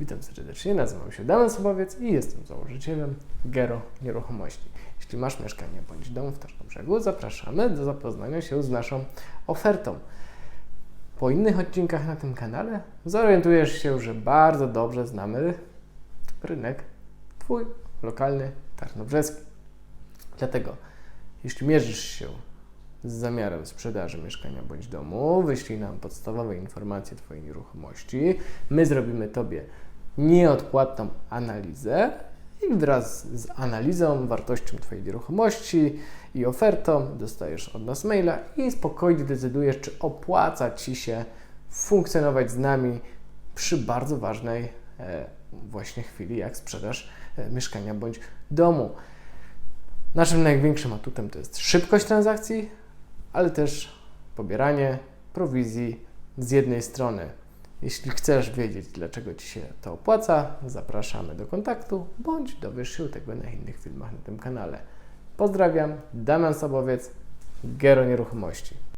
Witam serdecznie, nazywam się Damian Sobowiec i jestem założycielem Gero Nieruchomości. Jeśli masz mieszkanie bądź dom w Tarnobrzegu, zapraszamy do zapoznania się z naszą ofertą. Po innych odcinkach na tym kanale zorientujesz się, że bardzo dobrze znamy rynek Twój lokalny tarnobrzeski. Dlatego, jeśli mierzysz się z zamiarem sprzedaży mieszkania bądź domu, wyślij nam podstawowe informacje Twojej nieruchomości. My zrobimy Tobie nieodpłatną analizę i wraz z analizą, wartością Twojej nieruchomości i ofertą dostajesz od nas maila i spokojnie decydujesz, czy opłaca Ci się funkcjonować z nami przy bardzo ważnej e, właśnie chwili, jak sprzedaż e, mieszkania bądź domu. Naszym największym atutem to jest szybkość transakcji, ale też pobieranie prowizji z jednej strony. Jeśli chcesz wiedzieć, dlaczego Ci się to opłaca, zapraszamy do kontaktu bądź dowiesz się tego na innych filmach na tym kanale. Pozdrawiam, Damian Sobowiec, Gero Nieruchomości.